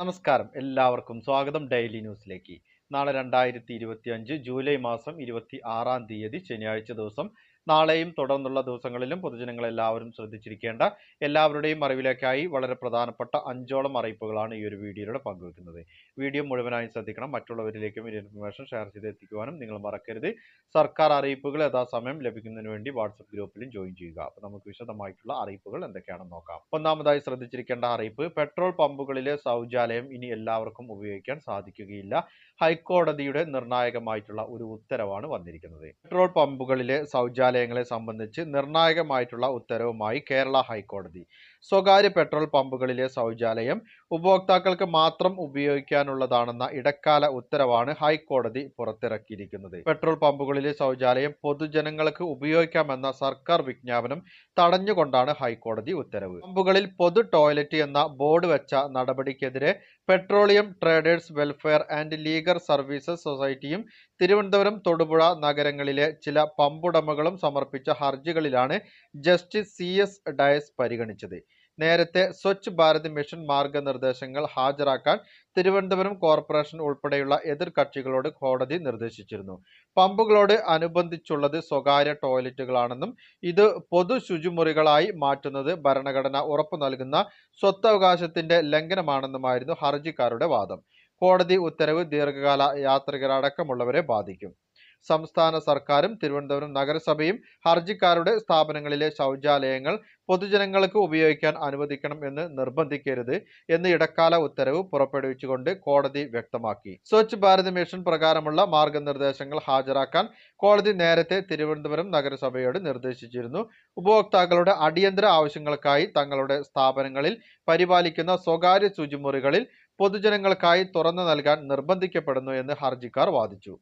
നമസ്കാരം. എല്ലാവർക്കും സ്വാഗതം ഡെയിലി ന്യൂസിലേക്ക്. നാളെ രണ്ടായിരത്തി ഇരുപത്തി അഞ്ച് ജൂലൈ മാസം ഇരുപത്തി ആറാം തീയതി ശനിയാഴ്ച ദിവസം നാളെയും തുടർന്നുള്ള ദിവസങ്ങളിലും പൊതുജനങ്ങൾ എല്ലാവരും ശ്രദ്ധിച്ചിരിക്കേണ്ട എല്ലാവരുടെയും അറിവിലേക്കായി വളരെ പ്രധാനപ്പെട്ട അഞ്ചോളം അറിയിപ്പുകളാണ് ഈ ഒരു വീഡിയോയിലൂടെ പങ്കുവെക്കുന്നത്. വീഡിയോ മുഴുവനായി ശ്രദ്ധിക്കണം. മറ്റുള്ളവരിലേക്കും ഈ ഇൻഫർമേഷൻ ഷെയർ ചെയ്ത് എത്തിക്കുവാനും നിങ്ങൾ മറക്കരുത്. സർക്കാർ അറിയിപ്പുകൾ യഥാസമയം ലഭിക്കുന്നതിന് വേണ്ടി വാട്സപ്പ് ഗ്രൂപ്പിലും ജോയിൻ ചെയ്യുക. അപ്പോൾ നമുക്ക് വിശദമായിട്ടുള്ള അറിയിപ്പുകൾ എന്തൊക്കെയാണെന്ന് നോക്കാം. ഒന്നാമതായി ശ്രദ്ധിച്ചിരിക്കേണ്ട അറിയിപ്പ് പെട്രോൾ പമ്പുകളിലെ ശൗചാലയം ഇനി എല്ലാവർക്കും ഉപയോഗിക്കാൻ സാധിക്കുകയില്ല. ഹൈക്കോടതിയുടെ നിർണായകമായിട്ടുള്ള ഒരു ഉത്തരവാണ് വന്നിരിക്കുന്നത്. പെട്രോൾ പമ്പുകളിലെ ശൗചാലയങ്ങളെ സംബന്ധിച്ച് നിർണായകമായിട്ടുള്ള ഉത്തരവുമായി കേരള ഹൈക്കോടതി. സ്വകാര്യ പെട്രോൾ പമ്പുകളിലെ ശൗചാലയം ഉപഭോക്താക്കൾക്ക് മാത്രം ഉപയോഗിക്കാനുള്ളതാണെന്ന ഇടക്കാല ഉത്തരവാണ് ഹൈക്കോടതി പുറത്തിറക്കിയിരിക്കുന്നത്. പെട്രോൾ പമ്പുകളിലെ ശൗചാലയം പൊതുജനങ്ങൾക്ക് ഉപയോഗിക്കാമെന്ന സർക്കാർ വിജ്ഞാപനം തടഞ്ഞുകൊണ്ടാണ് ഹൈക്കോടതി ഉത്തരവ്. പമ്പുകളിൽ പൊതു ടോയ്ലറ്റ് എന്ന ബോർഡ് വെച്ച നടപടിക്കെതിരെ petroleum traders welfare and legal services സൊസൈറ്റിയും Thiruvananthapuram Thodupuzha നഗരങ്ങളിലെ ചില പമ്പുടമകളും സമർപ്പിച്ച ഹർജികളിലാണ് ജസ്റ്റിസ് സി എസ് ഡയസ് പരിഗണിച്ചത്. നേരത്തെ സ്വച്ഛ് ഭാരത് മിഷൻ മാർഗനിർദ്ദേശങ്ങൾ ഹാജരാക്കാൻ തിരുവനന്തപുരം കോർപ്പറേഷൻ ഉൾപ്പെടെയുള്ള എതിർ കക്ഷികളോട് കോടതി നിർദ്ദേശിച്ചിരുന്നു. പമ്പുകളോട് അനുബന്ധിച്ചുള്ളത് സ്വകാര്യ ടോയ്ലറ്റുകളാണെന്നും ഇത് പൊതു ശുചിമുറികളായി മാറ്റുന്നത് ഭരണഘടന ഉറപ്പു നൽകുന്ന സ്വത്തവകാശത്തിന്റെ ലംഘനമാണെന്നുമായിരുന്നു ഹർജിക്കാരുടെ വാദം. കോടതി ഉത്തരവ് ദീർഘകാല യാത്രികരടക്കമുള്ളവരെ ബാധിക്കും. സംസ്ഥാന സർക്കാരും തിരുവനന്തപുരം നഗരസഭയും ഹർജിക്കാരുടെ സ്ഥാപനങ്ങളിലെ ശൗചാലയങ്ങൾ പൊതുജനങ്ങൾക്ക് ഉപയോഗിക്കാൻ അനുവദിക്കണം എന്ന് നിർബന്ധിക്കരുത് എന്ന് ഇടക്കാല ഉത്തരവ് പുറപ്പെടുവിച്ചുകൊണ്ട് കോടതി വ്യക്തമാക്കി. സ്വച്ഛ് ഭാരത് മിഷൻ പ്രകാരമുള്ള മാർഗനിർദ്ദേശങ്ങൾ ഹാജരാക്കാൻ കോടതി നേരത്തെ തിരുവനന്തപുരം നഗരസഭയോട് നിർദ്ദേശിച്ചിരുന്നു. ഉപഭോക്താക്കളുടെ അടിയന്തര ആവശ്യങ്ങൾക്കായി തങ്ങളുടെ സ്ഥാപനങ്ങളിൽ പരിപാലിക്കുന്ന സ്വകാര്യ ശുചിമുറികളിൽ പൊതുജനങ്ങൾക്കായി തുറന്നു നൽകാൻ നിർബന്ധിക്കപ്പെടുന്നു എന്ന് ഹർജിക്കാർ വാദിച്ചു.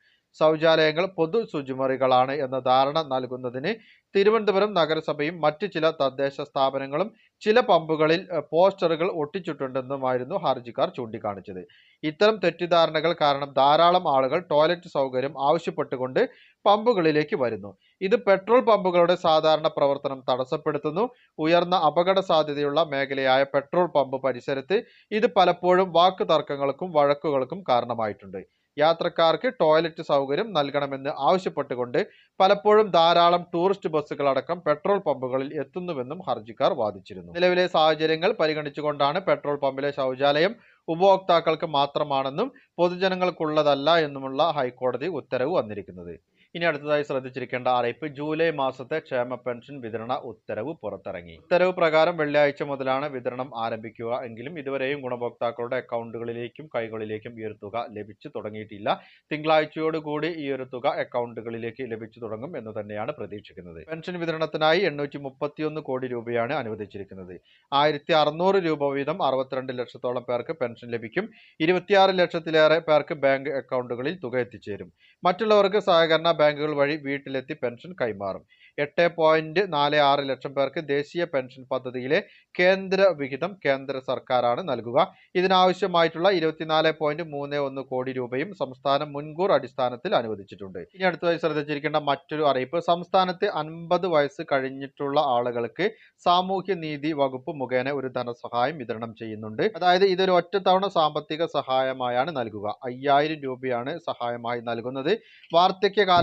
ശൗചാലയങ്ങൾ പൊതു ശുചിമുറികളാണ് എന്ന ധാരണ നൽകുന്നതിന് തിരുവനന്തപുരം നഗരസഭയും മറ്റ് ചില തദ്ദേശ സ്ഥാപനങ്ങളും ചില പമ്പുകളിൽ പോസ്റ്ററുകൾ ഒട്ടിച്ചിട്ടുണ്ടെന്നുമായിരുന്നു ഹർജിക്കാർ ചൂണ്ടിക്കാണിച്ചത്. ഇത്തരം തെറ്റിദ്ധാരണകൾ കാരണം ധാരാളം ആളുകൾ ടോയ്ലറ്റ് സൗകര്യം ആവശ്യപ്പെട്ടുകൊണ്ട് പമ്പുകളിലേക്ക് വരുന്നു. ഇത് പെട്രോൾ പമ്പുകളുടെ സാധാരണ പ്രവർത്തനം തടസ്സപ്പെടുത്തുന്നു. ഉയർന്ന അപകട സാധ്യതയുള്ള മേഖലയായ പെട്രോൾ പമ്പ് പരിസരത്ത് ഇത് പലപ്പോഴും വാക്ക് തർക്കങ്ങൾക്കും വഴക്കുകൾക്കും കാരണമായിട്ടുണ്ട്. യാത്രക്കാർക്ക് ടോയ്ലറ്റ് സൗകര്യം നൽകണമെന്ന് ആവശ്യപ്പെട്ടുകൊണ്ട് പലപ്പോഴും ധാരാളം ടൂറിസ്റ്റ് ബസ്സുകളടക്കം പെട്രോൾ പമ്പുകളിൽ എത്തുന്നുവെന്നും ഹർജിക്കാർ വാദിച്ചിരുന്നു. നിലവിലെ സാഹചര്യങ്ങൾ പരിഗണിച്ചുകൊണ്ടാണ് പെട്രോൾ പമ്പിലെ ശൗചാലയം ഉപഭോക്താക്കൾക്ക് മാത്രമാണെന്നും പൊതുജനങ്ങൾക്കുള്ളതല്ല എന്നുമുള്ള ഹൈക്കോടതി ഉത്തരവ് വന്നിരിക്കുന്നത്. ഇനി അടുത്തതായി ശ്രദ്ധിച്ചിരിക്കേണ്ട അറിയിപ്പ് ജൂലൈ മാസത്തെ ക്ഷേമ പെൻഷൻ വിതരണ ഉത്തരവ് പുറത്തിറങ്ങി. ഉത്തരവ് പ്രകാരം വെള്ളിയാഴ്ച മുതലാണ് വിതരണം ആരംഭിക്കുക എങ്കിലും ഇതുവരെയും ഗുണഭോക്താക്കളുടെ അക്കൗണ്ടുകളിലേക്കും കൈകളിലേക്കും ഈ ഒരു തുക ലഭിച്ചു തുടങ്ങിയിട്ടില്ല. തിങ്കളാഴ്ചയോടുകൂടി ഈ ഒരു തുക അക്കൗണ്ടുകളിലേക്ക് ലഭിച്ചു തുടങ്ങും എന്ന് തന്നെയാണ് പ്രതീക്ഷിക്കുന്നത്. പെൻഷൻ വിതരണത്തിനായി എണ്ണൂറ്റി മുപ്പത്തിയൊന്ന് കോടി രൂപയാണ് അനുവദിച്ചിരിക്കുന്നത്. ആയിരത്തി അറുന്നൂറ് രൂപ വീതം അറുപത്തിരണ്ട് ലക്ഷത്തോളം പേർക്ക് പെൻഷൻ ലഭിക്കും. ഇരുപത്തിയാറ് ലക്ഷത്തിലേറെ പേർക്ക് ബാങ്ക് അക്കൗണ്ടുകളിൽ തുക എത്തിച്ചേരും. മറ്റുള്ളവർക്ക് സഹകരണ ബാങ്കുകൾ വഴി വീട്ടിലെത്തി പെൻഷൻ കൈമാറും. എട്ട് പോയിന്റ് നാല് ആറ് ലക്ഷം പേർക്ക് ദേശീയ പെൻഷൻ പദ്ധതിയിലെ കേന്ദ്ര വിഹിതം കേന്ദ്ര സർക്കാരാണ് നൽകുക. ഇതിനാവശ്യമായിട്ടുള്ള ഇരുപത്തിനാല് പോയിന്റ് മൂന്ന് ഒന്ന് കോടി രൂപയും സംസ്ഥാനം മുൻകൂർ അടിസ്ഥാനത്തിൽ അനുവദിച്ചിട്ടുണ്ട്. ഇനി അടുത്തതായി ശ്രദ്ധിച്ചിരിക്കേണ്ട മറ്റൊരു അറിയിപ്പ്. സംസ്ഥാനത്ത് അൻപത് വയസ്സ് കഴിഞ്ഞിട്ടുള്ള ആളുകൾക്ക് സാമൂഹ്യ നീതി വകുപ്പ് മുഖേന ഒരു ധനസഹായം വിതരണം ചെയ്യുന്നുണ്ട്. അതായത് ഇതൊരു ഒറ്റത്തവണ സാമ്പത്തിക സഹായമായാണ് നൽകുക. അയ്യായിരം രൂപയാണ് സഹായമായി നൽകുന്നത്.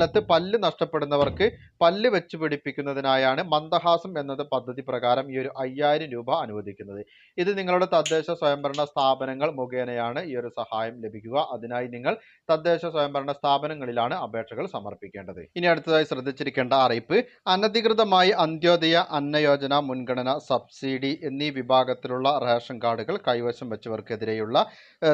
വാർദ്ധക്യകാലത്ത് പല്ല് നഷ്ടപ്പെടുന്നവർക്ക് പല്ല് വെച്ച് പിടിപ്പിക്കുന്നതിനായാണ് മന്ദഹാസം എന്നത് പദ്ധതി പ്രകാരം ഈ ഒരു അയ്യായിരം രൂപ അനുവദിക്കുന്നത്. ഇത് നിങ്ങളുടെ തദ്ദേശ സ്വയംഭരണ സ്ഥാപനങ്ങൾ മുഖേനയാണ് ഈ ഒരു സഹായം ലഭിക്കുക. അതിനായി നിങ്ങൾ തദ്ദേശ സ്വയംഭരണ സ്ഥാപനങ്ങളിലാണ് അപേക്ഷകൾ സമർപ്പിക്കേണ്ടത്. ഇനി അടുത്തതായി ശ്രദ്ധിച്ചിരിക്കേണ്ട അറിയിപ്പ്. അനധികൃതമായി അന്ത്യോദയ അന്നയോജന മുൻഗണന സബ്സിഡി എന്നീ വിഭാഗത്തിലുള്ള റേഷൻ കാർഡുകൾ കൈവശം വെച്ചവർക്കെതിരെയുള്ള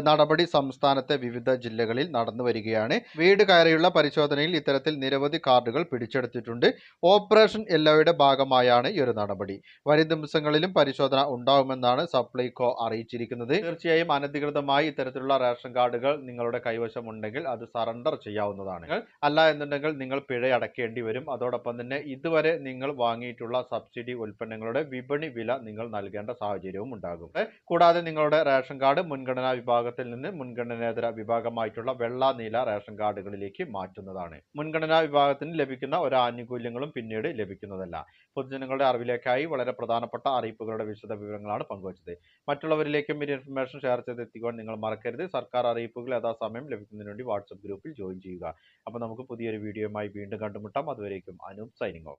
നടപടി സംസ്ഥാനത്തെ വിവിധ ജില്ലകളിൽ നടന്നു വരികയാണ് വീട് കയറിയുള്ള പരിശോധനയിൽ ഇത്തരത്തിൽ നിരവധി കാർഡുകൾ പിടിച്ചെടുത്തിട്ടുണ്ട്. ഓപ്പറേഷൻ എല്ലോയുടെ ഭാഗമായാണ് ഈ ഒരു നടപടി. വരും ദിവസങ്ങളിലും പരിശോധന ഉണ്ടാവുമെന്നാണ് സപ്ലൈകോ അറിയിച്ചിരിക്കുന്നത്. തീർച്ചയായും അനധികൃതമായി ഇത്തരത്തിലുള്ള റേഷൻ കാർഡുകൾ നിങ്ങളുടെ കൈവശം ഉണ്ടെങ്കിൽ അത് സറണ്ടർ ചെയ്യാവുന്നതാണ്. അല്ല എന്നുണ്ടെങ്കിൽ നിങ്ങൾ പിഴ അടക്കേണ്ടി വരും. അതോടൊപ്പം തന്നെ ഇതുവരെ നിങ്ങൾ വാങ്ങിയിട്ടുള്ള സബ്സിഡി ഉൽപ്പന്നങ്ങളുടെ വിപണി വില നിങ്ങൾ നൽകേണ്ട സാഹചര്യവും ഉണ്ടാകും. കൂടാതെ നിങ്ങളുടെ റേഷൻ കാർഡ് മുൻഗണനാ വിഭാഗത്തിൽ നിന്ന് മുൻഗണനേതര വിഭാഗമായിട്ടുള്ള വെള്ള നീല റേഷൻ കാർഡുകളിലേക്ക് മാറ്റുന്നതാണ്. മുൻഗണനാ വിഭാഗത്തിന് ലഭിക്കുന്ന ഒരു ആനുകൂല്യങ്ങളും പിന്നീട് ലഭിക്കുന്നതല്ല. പൊതുജനങ്ങളുടെ അറിവിലേക്കായി വളരെ പ്രധാനപ്പെട്ട അറിയിപ്പുകളുടെ വിശദ വിവരങ്ങളാണ് പങ്കുവച്ചത്. മറ്റുള്ളവരിലേക്കും ഈ ഇൻഫർമേഷൻ ഷെയർ ചെയ്ത് എത്തിക്കുവാൻ നിങ്ങൾ മറക്കരുത്. സർക്കാർ അറിയിപ്പുകൾ യഥാസമയം ലഭിക്കുന്നതിന് വേണ്ടി വാട്സപ്പ് ഗ്രൂപ്പിൽ ജോയിൻ ചെയ്യുക. അപ്പോൾ നമുക്ക് പുതിയൊരു വീഡിയോയുമായി വീണ്ടും കണ്ടുമുട്ടാം. അതുവരേക്കും അനൂപ് സൈനിങ് ഓഫ്